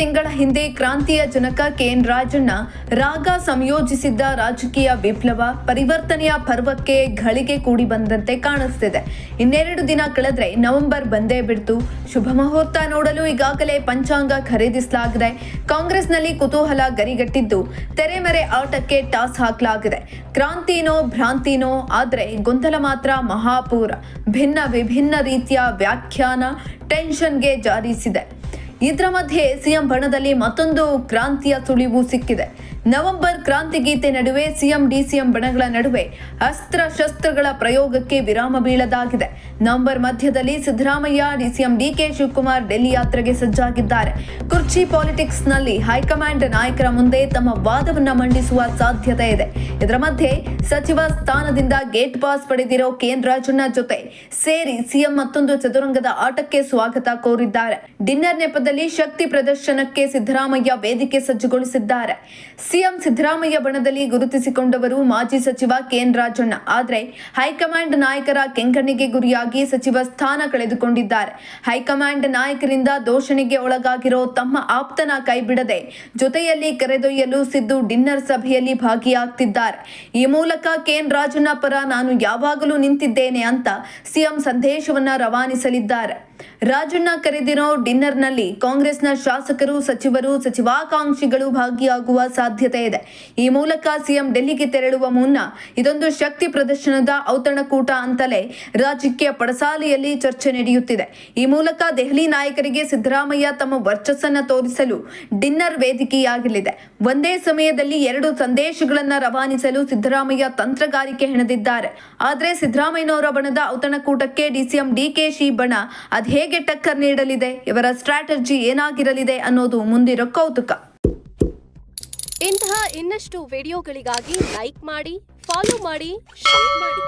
ತಿಂಗಳ ಹಿಂದೆ ಕ್ರಾಂತಿಯ ಜನಕ ಕೆಎನ್ ರಾಜಣ್ಣ ರಾಗ ಸಂಯೋಜಿಸಿದ್ದ ರಾಜಕೀಯ ವಿಪ್ಲವ ಪರಿವರ್ತನೆಯ ಪರ್ವಕ್ಕೆ ಘಳಿಗೆ ಕೂಡಿ ಬಂದಂತೆ ಕಾಣಿಸ್ತಿದೆ. ಇನ್ನೆರಡು ದಿನ ಕಳೆದ್ರೆ ನವೆಂಬರ್ ಬಂದೇ ಬಿಡ್ತು. ಶುಭ ಮುಹೂರ್ತ ನೋಡಲು ಈಗಾಗಲೇ ಪಂಚಾಂಗ ಖರೀದಿಸಲಾಗಿದೆ. ಕಾಂಗ್ರೆಸ್ನಲ್ಲಿ ಕುತೂಹಲ ಗರಿಗಟ್ಟಿದ್ದು ತೆರೆಮರೆ ಆಟಕ್ಕೆ ಟಾಸ್ ಹಾಕಲಾಗಿದೆ. ಕ್ರಾಂತಿನೋ ಭ್ರಾಂತಿನೋ, ಆದರೆ ಗೊಂದಲ ಮಾತ್ರ ಮಹಾಪೂರ. ಭಿನ್ನ ವಿಭಿನ್ನ ರೀತಿಯ ವ್ಯಾಖ್ಯಾನ ಟೆನ್ಷನ್ಗೆ ಜಾರಿಸಿದೆ. ಇದರ ಮಧ್ಯೆ ಸಿಎಂ ಬಣದಲ್ಲಿ ಮತ್ತೊಂದು ಕ್ರಾಂತಿಯ ಸುಳಿವು ಸಿಕ್ಕಿದೆ. ನವೆಂಬರ್ ಕ್ರಾಂತಿ ಗೀತೆ ನಡುವೆ ಸಿಎಂ, ಡಿಸಿಎಂ ಬಣಗಳ ನಡುವೆ ಅಸ್ತ್ರ ಶಸ್ತ್ರಗಳ ಪ್ರಯೋಗಕ್ಕೆ ವಿರಾಮ ಬೀಳದಾಗಿದೆ. ನವೆಂಬರ್ ಮಧ್ಯದಲ್ಲಿ ಸಿದ್ದರಾಮಯ್ಯ, ಡಿಸಿಎಂ ಡಿಕೆ ಶಿವಕುಮಾರ್ ಡೆಲ್ಲಿ ಯಾತ್ರೆಗೆ ಸಜ್ಜಾಗಿದ್ದಾರೆ. ಕುರ್ಚಿ ಪಾಲಿಟಿಕ್ಸ್ನಲ್ಲಿ ಹೈಕಮಾಂಡ್ ನಾಯಕರ ಮುಂದೆ ತಮ್ಮ ವಾದವನ್ನು ಮಂಡಿಸುವ ಸಾಧ್ಯತೆ ಇದೆ. ಇದರ ಮಧ್ಯೆ ಸಚಿವ ಸ್ಥಾನದಿಂದ ಗೇಟ್ ಪಾಸ್ ಪಡೆದಿರೋ ಕೇಂದ್ರ ರಾಜಣ್ಣ ಜೊತೆ ಸೇರಿ ಸಿಎಂ ಮತ್ತೊಂದು ಚದುರಂಗದ ಆಟಕ್ಕೆ ಸ್ವಾಗತ ಕೋರಿದ್ದಾರೆ. ಡಿನ್ನರ್ ನೆಪದಲ್ಲಿ ಶಕ್ತಿ ಪ್ರದರ್ಶನಕ್ಕೆ ಸಿದ್ದರಾಮಯ್ಯ ವೇದಿಕೆ ಸಜ್ಜುಗೊಳಿಸಿದ್ದಾರೆ. ಸಿಎಂ ಸಿದ್ದರಾಮಯ್ಯ ಬಣದಲ್ಲಿ ಗುರುತಿಸಿಕೊಂಡವರು ಮಾಜಿ ಸಚಿವ ಕೆಎನ್ ರಾಜಣ್ಣ. ಆದರೆ ಹೈಕಮಾಂಡ್ ನಾಯಕರ ಕೆಂಗಣ್ಣಿಗೆ ಗುರಿಯಾಗಿ ಸಚಿವ ಸ್ಥಾನ ಕಳೆದುಕೊಂಡಿದ್ದಾರೆ. ಹೈಕಮಾಂಡ್ ನಾಯಕರಿಂದ ದೋಷಣೆಗೆ ಒಳಗಾಗಿರೋ ತಮ್ಮ ಆಪ್ತನ ಕೈಬಿಡದೆ ಜೊತೆಯಲ್ಲಿ ಕರೆದೊಯ್ಯಲು ಸಿದ್ದು ಡಿನ್ನರ್ ಸಭೆಯಲ್ಲಿ ಭಾಗಿಯಾಗ್ತಿದ್ದಾರೆ. ಈ ಮೂಲಕ ಕೆಎನ್ ರಾಜಣ್ಣ ಪರ ನಾನು ಯಾವಾಗಲೂ ನಿಂತಿದ್ದೇನೆ ಅಂತ ಸಿಎಂ ಸಂದೇಶವನ್ನ ರವಾನಿಸಲಿದ್ದಾರೆ. ರಾಜಣ್ಣ ಕರೆದಿರೋ ಡಿನ್ನರ್ನಲ್ಲಿ ಕಾಂಗ್ರೆಸ್ನ ಶಾಸಕರು, ಸಚಿವರು, ಸಚಿವಾಕಾಂಕ್ಷಿಗಳು ಭಾಗಿಯಾಗುವ ಸಾಧ್ಯತೆ ಇದೆ. ಈ ಮೂಲಕ ಸಿಎಂ ಡೆಲ್ಲಿಗೆ ತೆರಳುವ ಮುನ್ನ ಇದೊಂದು ಶಕ್ತಿ ಪ್ರದರ್ಶನದ ಔತಣಕೂಟ ಅಂತಲೇ ರಾಜಕೀಯ ಪಡಸಾಲೆಯಲ್ಲಿ ಚರ್ಚೆ ನಡೆಯುತ್ತಿದೆ. ಈ ಮೂಲಕ ದೆಹಲಿ ನಾಯಕರಿಗೆ ಸಿದ್ದರಾಮಯ್ಯ ತಮ್ಮ ವರ್ಚಸ್ಸನ್ನ ತೋರಿಸಲು ಡಿನ್ನರ್ ವೇದಿಕೆಯಾಗಲಿದೆ. ಒಂದೇ ಸಮಯದಲ್ಲಿ ಎರಡು ಸಂದೇಶಗಳನ್ನು ರವಾನಿಸಲು ಸಿದ್ದರಾಮಯ್ಯ ತಂತ್ರಗಾರಿಕೆ ಹೆಣೆದಿದ್ದಾರೆ. ಆದರೆ ಸಿದ್ದರಾಮಯ್ಯನವರ ಬಣದ ಔತಣಕೂಟಕ್ಕೆ ಡಿಸಿಎಂ ಡಿಕೆಶಿ ಬಣ ಹೇಗೆ ಟಕ್ಕರ್ ನೀಡಲಿದೆ, ಇವರ ಸ್ಟ್ರಾಟಜಿ ಏನಾಗಿರಲಿದೆ ಅನ್ನೋದು ಮುಂದಿರೋ ಕೌತುಕ. ಇಂತಹ ಇನ್ನಷ್ಟು ವಿಡಿಯೋಗಳಿಗಾಗಿ ಲೈಕ್ ಮಾಡಿ, ಫಾಲೋ ಮಾಡಿ, ಶೇರ್ ಮಾಡಿ.